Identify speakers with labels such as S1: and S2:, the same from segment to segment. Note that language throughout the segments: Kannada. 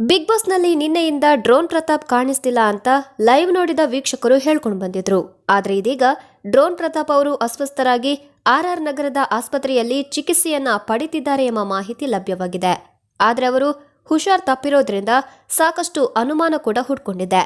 S1: ಬಿಗ್ ಬಾಸ್ನಲ್ಲಿ ನಿನ್ನೆಯಿಂದ ಡ್ರೋನ್ ಪ್ರತಾಪ್ ಕಾಣಿಸ್ತಿಲ್ಲ ಅಂತ ಲೈವ್ ನೋಡಿದ ವೀಕ್ಷಕರು ಹೇಳ್ಕೊಂಡು ಬಂದಿದ್ರು. ಆದರೆ ಇದೀಗ ಡ್ರೋನ್ ಪ್ರತಾಪ್ ಅವರು ಅಸ್ವಸ್ಥರಾಗಿ ಆರ್ಆರ್ ನಗರದ ಆಸ್ಪತ್ರೆಯಲ್ಲಿ ಚಿಕಿತ್ಸೆಯನ್ನ ಪಡೆಯುತ್ತಿದ್ದಾರೆ ಎಂಬ ಮಾಹಿತಿ ಲಭ್ಯವಾಗಿದೆ. ಆದರೆ ಅವರು ಹುಷಾರ್ ತಪ್ಪಿರೋದ್ರಿಂದ ಸಾಕಷ್ಟು ಅನುಮಾನ ಕೂಡ ಹುಟ್ಕೊಂಡಿದೆ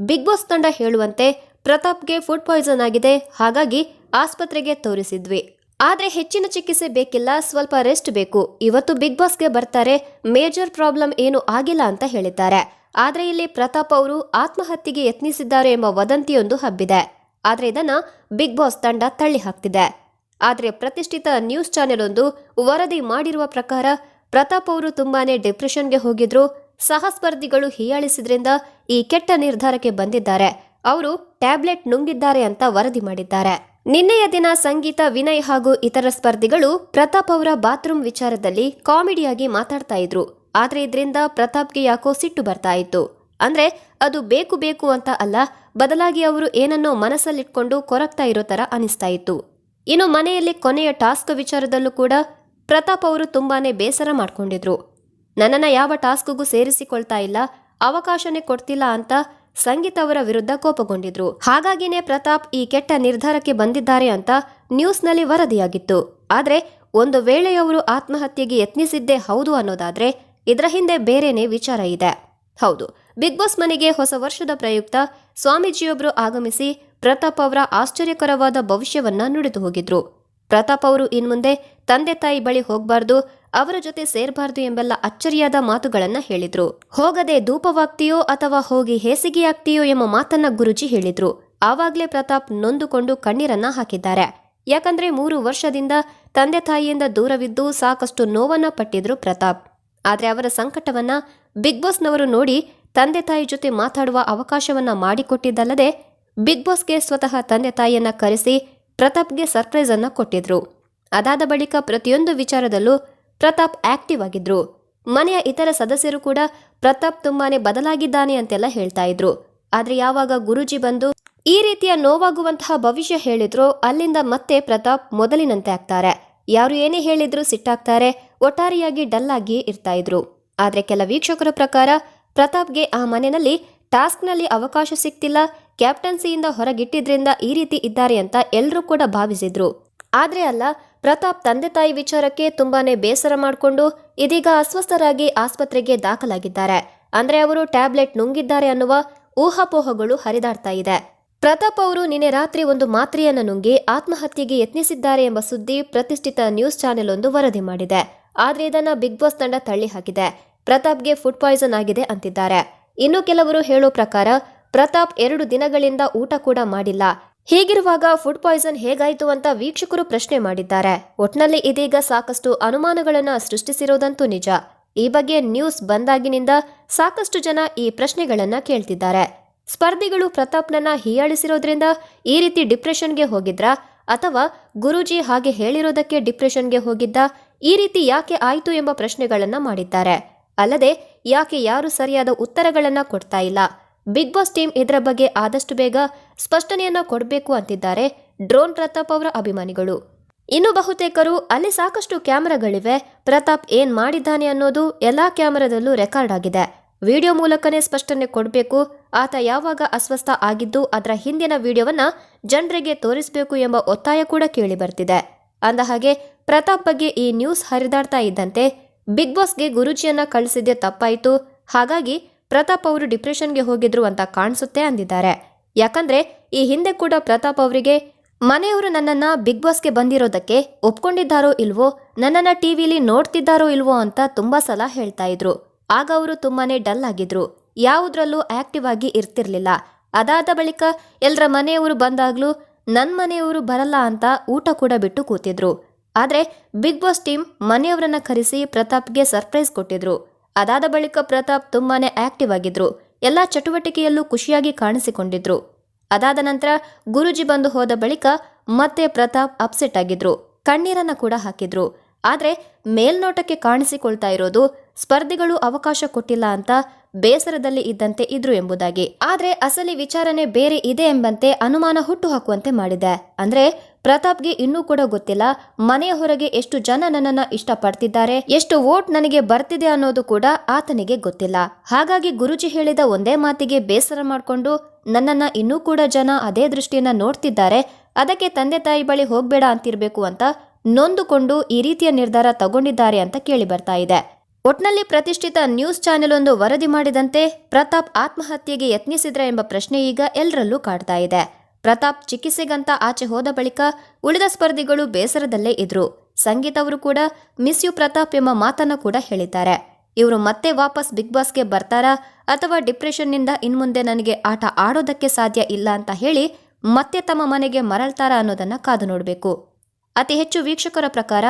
S1: ಬಿಗ್ ಬಾಸ್ ತಂಡ ಹೇಳುವಂತೆ ಪ್ರತಾಪ್ಗೆ ಫುಡ್ ಪಾಯ್ಸನ್ ಆಗಿದೆ. ಹಾಗಾಗಿ ಆಸ್ಪತ್ರೆಗೆ ತೋರಿಸಿದ್ವಿ. ಆದ್ರೆ ಹೆಚ್ಚಿನ ಚಿಕಿತ್ಸೆ ಬೇಕಿಲ್ಲ, ಸ್ವಲ್ಪ ರೆಸ್ಟ್ ಬೇಕು. ಇವತ್ತು ಬಿಗ್ ಬಾಸ್ಗೆ ಬರ್ತಾರೆ ಮೇಜರ್ ಪ್ರಾಬ್ಲಮ್ ಏನು ಆಗಿಲ್ಲ ಅಂತ ಹೇಳಿದ್ದಾರೆ. ಆದರೆ ಇಲ್ಲಿ ಪ್ರತಾಪ್ ಅವರು ಆತ್ಮಹತ್ಯೆಗೆ ಯತ್ನಿಸಿದ್ದಾರೆ ಎಂಬ ವದಂತಿಯೊಂದು ಹಬ್ಬಿದೆ. ಆದರೆ ಇದನ್ನು ಬಿಗ್ ಬಾಸ್ ತಂಡ ತಳ್ಳಿ ಹಾಕ್ತಿದೆ. ಆದರೆ ಪ್ರತಿಷ್ಠಿತ ನ್ಯೂಸ್ ಚಾನೆಲ್ ಒಂದು ವರದಿ ಮಾಡಿರುವ ಪ್ರಕಾರ, ಪ್ರತಾಪ್ ಅವರು ತುಂಬಾನೇ ಡಿಪ್ರೆಷನ್ಗೆ ಹೋಗಿದ್ರು. ಸಹಸ್ಪರ್ಧಿಗಳು ಹೀಯಾಳಿಸಿದ್ರಿಂದ ಈ ಕೆಟ್ಟ ನಿರ್ಧಾರಕ್ಕೆ ಬಂದಿದ್ದಾರೆ. ಅವರು ಟ್ಯಾಬ್ಲೆಟ್ ನುಂಗಿದ್ದಾರೆ ಅಂತ ವರದಿ ಮಾಡಿದ್ದಾರೆ. ನಿನ್ನೆಯ ದಿನ ಸಂಗೀತ, ವಿನಯ್ ಹಾಗೂ ಇತರ ಸ್ಪರ್ಧಿಗಳು ಪ್ರತಾಪ್ ಅವರ ಬಾತ್ರೂಮ್ ವಿಚಾರದಲ್ಲಿ ಕಾಮಿಡಿಯಾಗಿ ಮಾತಾಡ್ತಾ ಇದ್ರು. ಆದ್ರೆ ಇದರಿಂದ ಪ್ರತಾಪ್ಗೆ ಯಾಕೋ ಸಿಟ್ಟು ಬರ್ತಾ ಇತ್ತು. ಅಂದ್ರೆ ಅದು ಬೇಕು ಬೇಕು ಅಂತ ಅಲ್ಲ, ಬದಲಾಗಿ ಅವರು ಏನನ್ನೋ ಮನಸ್ಸಲ್ಲಿಟ್ಕೊಂಡು ಕೊರಗ್ತಾ ಇರೋ ತರ ಅನಿಸ್ತಾ ಇತ್ತು. ಇನ್ನು ಮನೆಯಲ್ಲಿ ಕೊನೆಯ ಟಾಸ್ಕ್ ವಿಚಾರದಲ್ಲೂ ಕೂಡ ಪ್ರತಾಪ್ ಅವರು ತುಂಬಾನೇ ಬೇಸರ ಮಾಡ್ಕೊಂಡಿದ್ರು. ನನ್ನನ್ನು ಯಾವ ಟಾಸ್ಕ್ಗೂ ಸೇರಿಸಿಕೊಳ್ತಾ ಇಲ್ಲ, ಅವಕಾಶನೇ ಕೊಡ್ತಿಲ್ಲ ಅಂತ ಸಂಗೀತ ಅವರ ವಿರುದ್ಧ ಕೋಪಗೊಂಡಿದ್ರು. ಹಾಗಾಗಿನೇ ಪ್ರತಾಪ್ ಈ ಕೆಟ್ಟ ನಿರ್ಧಾರಕ್ಕೆ ಬಂದಿದ್ದಾರೆ ಅಂತ ನ್ಯೂಸ್ನಲ್ಲಿ ವರದಿಯಾಗಿತ್ತು. ಆದ್ರೆ ಒಂದು ವೇಳೆ ಅವರು ಆತ್ಮಹತ್ಯೆಗೆ ಯತ್ನಿಸಿದ್ದೇ ಹೌದು ಅನ್ನೋದಾದ್ರೆ ಇದರ ಹಿಂದೆ ಬೇರೆನೇ ವಿಚಾರ ಇದೆ. ಹೌದು, ಬಿಗ್ ಬಾಸ್ ಮನೆಗೆ ಹೊಸ ವರ್ಷದ ಪ್ರಯುಕ್ತ ಸ್ವಾಮೀಜಿಯೊಬ್ಬರು ಆಗಮಿಸಿ ಪ್ರತಾಪ್ ಅವರ ಆಶ್ಚರ್ಯಕರವಾದ ಭವಿಷ್ಯವನ್ನ ನುಡಿದು ಹೋಗಿದ್ರು. ಪ್ರತಾಪ್ ಅವರು ಇನ್ಮುಂದೆ ತಂದೆ ತಾಯಿ ಬಳಿ ಹೋಗ್ಬಾರ್ದು ಅವರ ಜೊತೆ ಸೇರ್ಬಾರ್ದು ಎಂಬೆಲ್ಲ ಅಚ್ಚರಿಯಾದ ಮಾತುಗಳನ್ನ ಹೇಳಿದ್ರು. ಹೋಗದೆ ಧೂಪವಾಗ್ತೀಯೋ ಅಥವಾ ಹೋಗಿ ಹೇಸಿಗೆಯಾಗ್ತೀಯೋ ಎಂಬ ಮಾತನ್ನ ಗುರುಜಿ ಹೇಳಿದ್ರು. ಆವಾಗ್ಲೇ ಪ್ರತಾಪ್ ನೊಂದುಕೊಂಡು ಕಣ್ಣೀರನ್ನ ಹಾಕಿದ್ದಾರೆ. ಯಾಕಂದ್ರೆ ಮೂರು ವರ್ಷದಿಂದ ತಂದೆ ತಾಯಿಯಿಂದ ದೂರವಿದ್ದು ಸಾಕಷ್ಟು ನೋವನ್ನ ಪಟ್ಟಿದ್ರು ಪ್ರತಾಪ್. ಆದ್ರೆ ಅವರ ಸಂಕಟವನ್ನ ಬಿಗ್ ಬಾಸ್ನವರು ನೋಡಿ ತಂದೆ ತಾಯಿ ಜೊತೆ ಮಾತಾಡುವ ಅವಕಾಶವನ್ನ ಮಾಡಿಕೊಟ್ಟಿದ್ದಲ್ಲದೆ ಬಿಗ್ ಬಾಸ್ಗೆ ಸ್ವತಃ ತಂದೆ ತಾಯಿಯನ್ನ ಕರೆಸಿ ಪ್ರತಾಪ್ಗೆ ಸರ್ಪ್ರೈಸ್ ಅನ್ನ ಕೊಟ್ಟಿದ್ರು. ಅದಾದ ಬಳಿಕ ಪ್ರತಿಯೊಂದು ವಿಚಾರದಲ್ಲೂ ಪ್ರತಾಪ್ ಆಕ್ಟಿವ್ ಆಗಿದ್ರು. ಮನೆಯ ಇತರ ಸದಸ್ಯರು ಕೂಡ ಪ್ರತಾಪ್ ತುಂಬಾನೇ ಬದಲಾಗಿದ್ದಾನೆ ಅಂತೆಲ್ಲ ಹೇಳ್ತಾ ಇದ್ರು. ಆದ್ರೆ ಯಾವಾಗ ಗುರುಜಿ ಬಂದು ಈ ರೀತಿಯ ನೋವಾಗುವಂತಹ ಭವಿಷ್ಯ ಹೇಳಿದ್ರು ಅಲ್ಲಿಂದ ಮತ್ತೆ ಪ್ರತಾಪ್ ಮೊದಲಿನಂತೆ ಆಗ್ತಾರೆ. ಯಾರು ಏನೇ ಹೇಳಿದ್ರು ಸಿಟ್ಟಾಗ್ತಾರೆ, ಒಟ್ಟಾರೆಯಾಗಿ ಡಲ್ ಆಗಿ ಇರ್ತಾ ಇದ್ರು. ಆದ್ರೆ ಕೆಲ ವೀಕ್ಷಕರ ಪ್ರಕಾರ ಪ್ರತಾಪ್ಗೆ ಆ ಮನೆಯಲ್ಲಿ ಟಾಸ್ಕ್ನಲ್ಲಿ ಅವಕಾಶ ಸಿಕ್ತಿಲ್ಲ, ಕ್ಯಾಪ್ಟನ್ಸಿಯಿಂದ ಹೊರಗಿಟ್ಟಿದ್ರಿಂದ ಈ ರೀತಿ ಇದ್ದಾರೆ ಅಂತ ಎಲ್ಲರೂ ಕೂಡ ಭಾವಿಸಿದ್ರು. ಆದ್ರೆ ಅಲ್ಲ ಪ್ರತಾಪ್ ತಂದೆ ತಾಯಿ ವಿಚಾರಕ್ಕೆ ತುಂಬಾನೇ ಬೇಸರ ಮಾಡಿಕೊಂಡು ಇದೀಗ ಅಸ್ವಸ್ಥರಾಗಿ ಆಸ್ಪತ್ರೆಗೆ ದಾಖಲಾಗಿದ್ದಾರೆ. ಅಂದ್ರೆ ಅವರು ಟ್ಯಾಬ್ಲೆಟ್ ನುಂಗಿದ್ದಾರೆ ಅನ್ನುವ ಊಹಾಪೋಹಗಳು ಹರಿದಾಡ್ತಾ ಇದೆ. ಪ್ರತಾಪ್ ಅವರು ನಿನ್ನೆ ರಾತ್ರಿ ಒಂದು ಮಾತ್ರೆಯನ್ನು ನುಂಗಿ ಆತ್ಮಹತ್ಯೆಗೆ ಯತ್ನಿಸಿದ್ದಾರೆ ಎಂಬ ಸುದ್ದಿ ಪ್ರತಿಷ್ಠಿತ ನ್ಯೂಸ್ ಚಾನೆಲ್ ಒಂದು ವರದಿ ಮಾಡಿದೆ. ಆದ್ರೆ ಇದನ್ನ ಬಿಗ್ ಬಾಸ್ ತಂಡ ತಳ್ಳಿ ಹಾಕಿದೆ. ಪ್ರತಾಪ್ಗೆ ಫುಡ್ ಪಾಯ್ಸನ್ ಆಗಿದೆ ಅಂತಿದ್ದಾರೆ. ಇನ್ನು ಕೆಲವರು ಹೇಳೋ ಪ್ರಕಾರ ಪ್ರತಾಪ್ ಎರಡು ದಿನಗಳಿಂದ ಊಟ ಕೂಡ ಮಾಡಿಲ್ಲ. ಹೀಗಿರುವಾಗ ಫುಡ್ ಪಾಯ್ಸನ್ ಹೇಗಾಯಿತು ಅಂತ ವೀಕ್ಷಕರು ಪ್ರಶ್ನೆ ಮಾಡಿದ್ದಾರೆ. ಒಟ್ನಲ್ಲಿ ಇದೀಗ ಸಾಕಷ್ಟು ಅನುಮಾನಗಳನ್ನು ಸೃಷ್ಟಿಸಿರೋದಂತೂ ನಿಜ. ಈ ಬಗ್ಗೆ ನ್ಯೂಸ್ ಬಂದಾಗಿನಿಂದ ಸಾಕಷ್ಟು ಜನ ಈ ಪ್ರಶ್ನೆಗಳನ್ನು ಕೇಳ್ತಿದ್ದಾರೆ. ಸ್ಪರ್ಧಿಗಳು ಪ್ರತಾಪ್ನನ್ನ ಹೀಯಾಳಿಸಿರೋದ್ರಿಂದ ಈ ರೀತಿ ಡಿಪ್ರೆಷನ್ಗೆ ಹೋಗಿದ್ರಾ? ಅಥವಾ ಗುರೂಜಿ ಹಾಗೆ ಹೇಳಿರೋದಕ್ಕೆ ಡಿಪ್ರೆಷನ್ಗೆ ಹೋಗಿದ್ದ ಈ ರೀತಿ ಯಾಕೆ ಆಯ್ತು ಎಂಬ ಪ್ರಶ್ನೆಗಳನ್ನು ಮಾಡಿದ್ದಾರೆ. ಅಲ್ಲದೆ ಯಾಕೆ ಯಾರು ಸರಿಯಾದ ಉತ್ತರಗಳನ್ನು ಕೊಡ್ತಾ ಇಲ್ಲ? ಬಿಗ್ ಬಾಸ್ ಟೀಮ್ ಇದರ ಬಗ್ಗೆ ಆದಷ್ಟು ಬೇಗ ಸ್ಪಷ್ಟನೆಯನ್ನು ಕೊಡಬೇಕು ಅಂತಿದ್ದಾರೆ ಡ್ರೋನ್ ಪ್ರತಾಪ್ ಅವರ ಅಭಿಮಾನಿಗಳು. ಇನ್ನು ಬಹುತೇಕರು ಅಲ್ಲಿ ಸಾಕಷ್ಟು ಕ್ಯಾಮೆರಾಗಳಿವೆ. ಪ್ರತಾಪ್ ಏನ್ ಮಾಡಿದ್ದಾನೆ ಅನ್ನೋದು ಎಲ್ಲಾ ಕ್ಯಾಮೆರಾದಲ್ಲೂ ರೆಕಾರ್ಡ್ ಆಗಿದೆ. ವಿಡಿಯೋ ಮೂಲಕನೇ ಸ್ಪಷ್ಟನೆ ಕೊಡಬೇಕು. ಆತ ಯಾವಾಗ ಅಸ್ವಸ್ಥ ಆಗಿದ್ದು ಅದರ ಹಿಂದಿನ ವಿಡಿಯೋವನ್ನ ಜನರಿಗೆ ತೋರಿಸಬೇಕು ಎಂಬ ಒತ್ತಾಯ ಕೂಡ ಕೇಳಿ ಬರ್ತಿದೆ. ಅಂದಹಾಗೆ ಪ್ರತಾಪ್ ಬಗ್ಗೆ ಈ ನ್ಯೂಸ್ ಹರಿದಾಡ್ತಾ ಇದ್ದಂತೆ ಬಿಗ್ ಬಾಸ್ಗೆ ಗುರುಜಿಯನ್ನ ಕಳಿಸಿದ್ದೆ ತಪ್ಪಾಯಿತು. ಹಾಗಾಗಿ ಪ್ರತಾಪ್ ಅವರು ಡಿಪ್ರೆಷನ್ಗೆ ಹೋಗಿದ್ರು ಅಂತ ಕಾಣಿಸುತ್ತೆ ಅಂದಿದ್ದಾರೆ. ಯಾಕಂದ್ರೆ ಈ ಹಿಂದೆ ಕೂಡ ಪ್ರತಾಪ್ ಅವರಿಗೆ, ಮನೆಯವರು ನನ್ನನ್ನ ಬಿಗ್ ಬಾಸ್ಗೆ ಬಂದಿರೋದಕ್ಕೆ ಒಪ್ಕೊಂಡಿದ್ದಾರೋ ಇಲ್ವೋ, ನನ್ನನ್ನ ಟಿವಿಲಿ ನೋಡ್ತಿದ್ದಾರೋ ಇಲ್ವೋ ಅಂತ ತುಂಬಾ ಸಲ ಹೇಳ್ತಾ ಇದ್ರು. ಆಗ ಅವರು ತುಂಬಾನೇ ಡಲ್ ಆಗಿದ್ರು. ಯಾವುದ್ರಲ್ಲೂ ಆಕ್ಟಿವ್ ಆಗಿ ಇರ್ತಿರ್ಲಿಲ್ಲ. ಅದಾದ ಬಳಿಕ ಎಲ್ಲರ ಮನೆಯವರು ಬಂದಾಗ್ಲೂ ನನ್ನ ಮನೆಯವರು ಬರಲ್ಲ ಅಂತ ಊಟ ಕೂಡ ಬಿಟ್ಟು ಕೂತಿದ್ರು. ಆದ್ರೆ ಬಿಗ್ ಬಾಸ್ ಟೀಮ್ ಮನೆಯವರನ್ನ ಕರೆಸಿ ಪ್ರತಾಪ್ಗೆ ಸರ್ಪ್ರೈಸ್ ಕೊಟ್ಟಿದ್ರು. ಅದಾದ ಬಳಿಕ ಪ್ರತಾಪ್ ತುಂಬಾನೇ ಆಕ್ಟಿವ್ ಆಗಿದ್ರು. ಎಲ್ಲ ಚಟುವಟಿಕೆಯಲ್ಲೂ ಖುಷಿಯಾಗಿ ಕಾಣಿಸಿಕೊಂಡಿದ್ರು. ಅದಾದ ನಂತರ ಗುರುಜಿ ಬಂದು ಹೋದ ಬಳಿಕ ಮತ್ತೆ ಪ್ರತಾಪ್ ಅಪ್ಸೆಟ್ ಆಗಿದ್ರು. ಕಣ್ಣೀರನ್ನ ಕೂಡ ಹಾಕಿದ್ರು. ಆದ್ರೆ ಮೇಲ್ನೋಟಕ್ಕೆ ಕಾಣಿಸಿಕೊಳ್ತಾ ಇರೋದು ಸ್ಪರ್ಧಿಗಳು ಅವಕಾಶ ಕೊಟ್ಟಿಲ್ಲ ಅಂತ ಬೇಸರದಲ್ಲಿ ಇದ್ದಂತೆ ಇದ್ರು ಎಂಬುದಾಗಿ. ಆದ್ರೆ ಅಸಲಿ ವಿಚಾರಣೆ ಬೇರೆ ಇದೆ ಎಂಬಂತೆ ಅನುಮಾನ ಹುಟ್ಟು ಹಾಕುವಂತೆ ಮಾಡಿದೆ. ಅಂದ್ರೆ ಪ್ರತಾಪ್ಗೆ ಇನ್ನೂ ಕೂಡ ಗೊತ್ತಿಲ್ಲ. ಮನೆಯ ಹೊರಗೆ ಎಷ್ಟು ಜನ ನನ್ನನ್ನ ಇಷ್ಟಪಡ್ತಿದ್ದಾರೆ, ಎಷ್ಟು ವೋಟ್ ನನಗೆ ಬರ್ತಿದೆ ಅನ್ನೋದು ಕೂಡ ಆತನಿಗೆ ಗೊತ್ತಿಲ್ಲ. ಹಾಗಾಗಿ ಗುರುಜಿ ಹೇಳಿದ ಒಂದೇ ಮಾತಿಗೆ ಬೇಸರ ಮಾಡಿಕೊಂಡು ನನ್ನನ್ನ ಇನ್ನೂ ಕೂಡ ಜನ ಅದೇ ದೃಷ್ಟಿಯನ್ನ ನೋಡ್ತಿದ್ದಾರೆ, ಅದಕ್ಕೆ ತಂದೆ ತಾಯಿ ಬಳಿ ಹೋಗ್ಬೇಡ ಅಂತಿರ್ಬೇಕು ಅಂತ ನೊಂದುಕೊಂಡು ಈ ರೀತಿಯ ನಿರ್ಧಾರ ತಗೊಂಡಿದ್ದಾರೆ ಅಂತ ಕೇಳಿ ಬರ್ತಾ ಇದೆ. ಒಟ್ನಲ್ಲಿ ಪ್ರತಿಷ್ಠಿತ ನ್ಯೂಸ್ ಚಾನೆಲ್ ಒಂದು ವರದಿ ಮಾಡಿದಂತೆ ಪ್ರತಾಪ್ ಆತ್ಮಹತ್ಯೆಗೆ ಯತ್ನಿಸಿದ್ರ ಎಂಬ ಪ್ರಶ್ನೆ ಈಗ ಎಲ್ಲರಲ್ಲೂ ಕಾಡ್ತಾ ಇದೆ. ಪ್ರತಾಪ್ ಚಿಕಿತ್ಸೆಗಂತ ಆಚೆ ಹೋದ ಬಳಿಕ ಉಳಿದ ಸ್ಪರ್ಧಿಗಳು ಬೇಸರದಲ್ಲೇ ಇದ್ರು. ಸಂಗೀತ್ ಅವರು ಕೂಡ, ಮಿಸ್ ಯು ಪ್ರತಾಪ್ ಎಂಬ ಮಾತನ್ನ ಕೂಡ ಹೇಳಿದ್ದಾರೆ. ಇವರು ಮತ್ತೆ ವಾಪಸ್ ಬಿಗ್ ಬಾಸ್ಗೆ ಬರ್ತಾರಾ ಅಥವಾ ಡಿಪ್ರೆಷನ್ನಿಂದ ಇನ್ಮುಂದೆ ನನಗೆ ಆಟ ಆಡೋದಕ್ಕೆ ಸಾಧ್ಯ ಇಲ್ಲ ಅಂತ ಹೇಳಿ ಮತ್ತೆ ತಮ್ಮ ಮನೆಗೆ ಮರಳ್ತಾರಾ ಅನ್ನೋದನ್ನ ಕಾದು ನೋಡಬೇಕು. ಅತಿ ಹೆಚ್ಚು ವೀಕ್ಷಕರ ಪ್ರಕಾರ,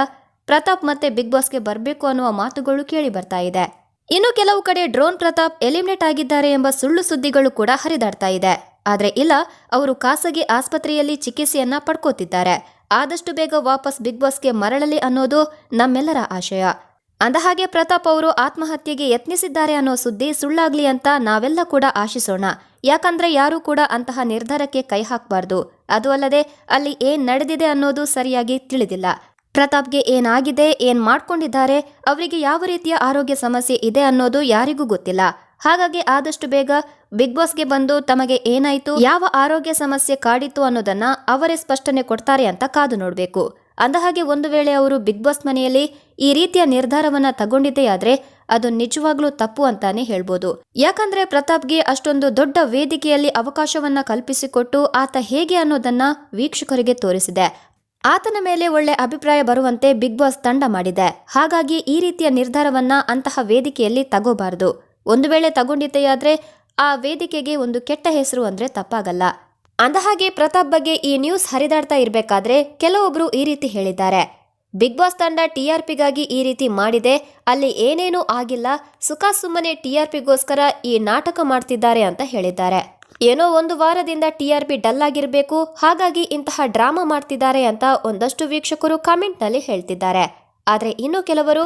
S1: ಪ್ರತಾಪ್ ಮತ್ತೆ ಬಿಗ್ ಬಾಸ್ಗೆ ಬರಬೇಕು ಅನ್ನುವ ಮಾತುಗಳು ಕೇಳಿ ಬರ್ತಾ ಇದೆ. ಇನ್ನು ಕೆಲವು ಕಡೆ ಡ್ರೋನ್ ಪ್ರತಾಪ್ ಎಲಿಮಿನೇಟ್ ಆಗಿದ್ದಾರೆ ಎಂಬ ಸುಳ್ಳು ಸುದ್ದಿಗಳು ಕೂಡ ಹರಿದಾಡ್ತಾ ಇದೆ. ಆದ್ರೆ ಇಲ್ಲ, ಅವರು ಖಾಸಗಿ ಆಸ್ಪತ್ರೆಯಲ್ಲಿ ಚಿಕಿತ್ಸೆಯನ್ನ ಪಡ್ಕೋತಿದ್ದಾರೆ. ಆದಷ್ಟು ಬೇಗ ವಾಪಸ್ ಬಿಗ್ ಬಾಸ್ಗೆ ಮರಳಲಿ ಅನ್ನೋದು ನಮ್ಮೆಲ್ಲರ ಆಶಯ. ಅಂದಹಾಗೆ ಪ್ರತಾಪ್ ಅವರು ಆತ್ಮಹತ್ಯೆಗೆ ಯತ್ನಿಸಿದ್ದಾರೆ ಅನ್ನೋ ಸುದ್ದಿ ಸುಳ್ಳಾಗ್ಲಿ ಅಂತ ನಾವೆಲ್ಲ ಕೂಡ ಆಶಿಸೋಣ. ಯಾಕಂದ್ರೆ ಯಾರೂ ಕೂಡ ಅಂತಹ ನಿರ್ಧಾರಕ್ಕೆ ಕೈ ಹಾಕಬಾರ್ದು. ಅದು ಅಲ್ಲದೆ ಅಲ್ಲಿ ಏನ್ ನಡೆದಿದೆ ಅನ್ನೋದು ಸರಿಯಾಗಿ ತಿಳಿದಿಲ್ಲ. ಪ್ರತಾಪ್ಗೆ ಏನಾಗಿದೆ, ಏನ್ ಮಾಡ್ಕೊಂಡಿದ್ದಾರೆ, ಅವರಿಗೆ ಯಾವ ರೀತಿಯ ಆರೋಗ್ಯ ಸಮಸ್ಯೆ ಇದೆ ಅನ್ನೋದು ಯಾರಿಗೂ ಗೊತ್ತಿಲ್ಲ. ಹಾಗಾಗಿ ಆದಷ್ಟು ಬೇಗ ಬಿಗ್ ಬಾಸ್ಗೆ ಬಂದು ತಮಗೆ ಏನಾಯ್ತು, ಯಾವ ಆರೋಗ್ಯ ಸಮಸ್ಯೆ ಕಾಡಿತ್ತು ಅನ್ನೋದನ್ನ ಅವರೇ ಸ್ಪಷ್ಟನೆ ಕೊಡ್ತಾರೆ ಅಂತ ಕಾದು ನೋಡಬೇಕು. ಅಂದಹಾಗೆ ಒಂದು ವೇಳೆ ಅವರು ಬಿಗ್ ಬಾಸ್ ಮನೆಯಲ್ಲಿ ಈ ರೀತಿಯ ನಿರ್ಧಾರವನ್ನ ತಗೊಂಡಿದ್ದೇ ಆದ್ರೆ ಅದು ನಿಜವಾಗ್ಲೂ ತಪ್ಪು ಅಂತಾನೆ ಹೇಳ್ಬೋದು. ಯಾಕಂದ್ರೆ ಪ್ರತಾಪ್ಗೆ ಅಷ್ಟೊಂದು ದೊಡ್ಡ ವೇದಿಕೆಯಲ್ಲಿ ಅವಕಾಶವನ್ನ ಕಲ್ಪಿಸಿಕೊಟ್ಟು ಆತ ಹೇಗೆ ಅನ್ನೋದನ್ನ ವೀಕ್ಷಕರಿಗೆ ತೋರಿಸಿದೆ. ಆತನ ಮೇಲೆ ಒಳ್ಳೆ ಅಭಿಪ್ರಾಯ ಬರುವಂತೆ ಬಿಗ್ ಬಾಸ್ ತಂಡ ಮಾಡಿದೆ. ಹಾಗಾಗಿ ಈ ರೀತಿಯ ನಿರ್ಧಾರವನ್ನ ಅಂತಹ ವೇದಿಕೆಯಲ್ಲಿ ತಗೋಬಾರದು. ಒಂದು ವೇಳೆ ತಗೊಂಡಿದ್ದೆಯಾದ್ರೆ ಆ ವೇದಿಕೆಗೆ ಒಂದು ಕೆಟ್ಟ ಹೆಸರು ಅಂದ್ರೆ ತಪ್ಪಾಗಲ್ಲ. ಅಂದಹಾಗೆ ಪ್ರತಾಪ್ ಬಗ್ಗೆ ಈ ನ್ಯೂಸ್ ಹರಿದಾಡ್ತಾ ಇರಬೇಕಾದ್ರೆ ಕೆಲವೊಬ್ರು ಈ ರೀತಿ ಹೇಳಿದ್ದಾರೆ. ಬಿಗ್ ಬಾಸ್ ತಂಡ ಟಿಆರ್ಪಿಗಾಗಿ ಈ ರೀತಿ ಮಾಡಿದೆ, ಅಲ್ಲಿ ಏನೇನೂ ಆಗಿಲ್ಲ, ಸುಖ ಸುಮ್ಮನೆ ಟಿಆರ್ಪಿಗೋಸ್ಕರ ಈ ನಾಟಕ ಮಾಡ್ತಿದ್ದಾರೆ ಅಂತ ಹೇಳಿದ್ದಾರೆ. ಏನೋ ಒಂದು ವಾರದಿಂದ ಟಿಆರ್ಪಿ ಡಲ್ ಆಗಿರಬೇಕು, ಹಾಗಾಗಿ ಇಂತಹ ಡ್ರಾಮಾ ಮಾಡ್ತಿದ್ದಾರೆ ಅಂತ ಒಂದಷ್ಟು ವೀಕ್ಷಕರು ಕಾಮೆಂಟ್ನಲ್ಲಿ ಹೇಳ್ತಿದ್ದಾರೆ. ಆದರೆ ಇನ್ನು ಕೆಲವರು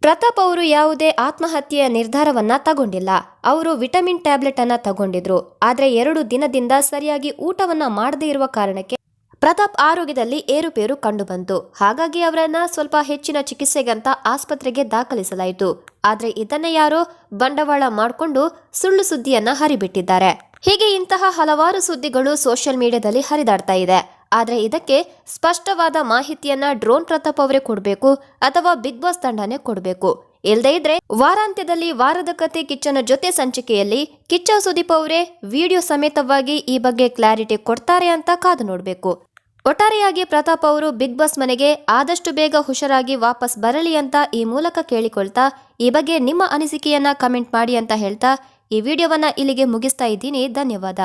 S1: ಪ್ರತಾಪ್ ಅವರು ಯಾವುದೇ ಆತ್ಮಹತ್ಯೆಯ ನಿರ್ಧಾರವನ್ನ ತಗೊಂಡಿಲ್ಲ. ಅವರು ವಿಟಮಿನ್ ಟ್ಯಾಬ್ಲೆಟ್ ಅನ್ನ ತಗೊಂಡಿದ್ರು. ಆದ್ರೆ ಎರಡು ದಿನದಿಂದ ಸರಿಯಾಗಿ ಊಟವನ್ನ ಮಾಡದೇ ಇರುವ ಕಾರಣಕ್ಕೆ ಪ್ರತಾಪ್ ಆರೋಗ್ಯದಲ್ಲಿ ಏರುಪೇರು ಕಂಡುಬಂತು. ಹಾಗಾಗಿ ಅವರನ್ನ ಸ್ವಲ್ಪ ಹೆಚ್ಚಿನ ಚಿಕಿತ್ಸೆಗಂತ ಆಸ್ಪತ್ರೆಗೆ ದಾಖಲಿಸಲಾಯಿತು. ಆದ್ರೆ ಇದನ್ನ ಯಾರೋ ಬಂಡವಾಳ ಮಾಡಿಕೊಂಡು ಸುಳ್ಳು ಸುದ್ದಿಯನ್ನ ಹರಿಬಿಟ್ಟಿದ್ದಾರೆ. ಹೀಗೆ ಇಂತಹ ಹಲವಾರು ಸುದ್ದಿಗಳು ಸೋಷಿಯಲ್ ಮೀಡಿಯಾದಲ್ಲಿ ಹರಿದಾಡ್ತಾ ಇದೆ. ಆದ್ರೆ ಇದಕ್ಕೆ ಸ್ಪಷ್ಟವಾದ ಮಾಹಿತಿಯನ್ನ ಡ್ರೋನ್ ಪ್ರತಾಪ್ ಅವರೇ ಕೊಡಬೇಕು ಅಥವಾ ಬಿಗ್ ಬಾಸ್ ತಂಡನೇ ಕೊಡಬೇಕು. ಇಲ್ಲದೇ ಇದ್ರೆ ವಾರಾಂತ್ಯದಲ್ಲಿ ವಾರದ ಕತೆ ಕಿಚ್ಚನ ಜೊತೆ ಸಂಚಿಕೆಯಲ್ಲಿ ಕಿಚ್ಚ ಸುದೀಪ್ ಅವರೇ ವಿಡಿಯೋ ಸಮೇತವಾಗಿ ಈ ಬಗ್ಗೆ ಕ್ಲಾರಿಟಿ ಕೊಡ್ತಾರೆ ಅಂತ ಕಾದು ನೋಡಬೇಕು. ಒಟ್ಟಾರೆಯಾಗಿ ಪ್ರತಾಪ್ ಅವರು ಬಿಗ್ ಬಾಸ್ ಮನೆಗೆ ಆದಷ್ಟು ಬೇಗ ಹುಷಾರಾಗಿ ವಾಪಸ್ ಬರಲಿ ಅಂತ ಈ ಮೂಲಕ ಕೇಳಿಕೊಳ್ತಾ ಈ ಬಗ್ಗೆ ನಿಮ್ಮ ಅನಿಸಿಕೆಯನ್ನ ಕಮೆಂಟ್ ಮಾಡಿ ಅಂತ ಹೇಳ್ತಾ ಈ ವಿಡಿಯೋವನ್ನ ಇಲ್ಲಿಗೆ ಮುಗಿಸ್ತಾ ಇದ್ದೀನಿ. ಧನ್ಯವಾದ.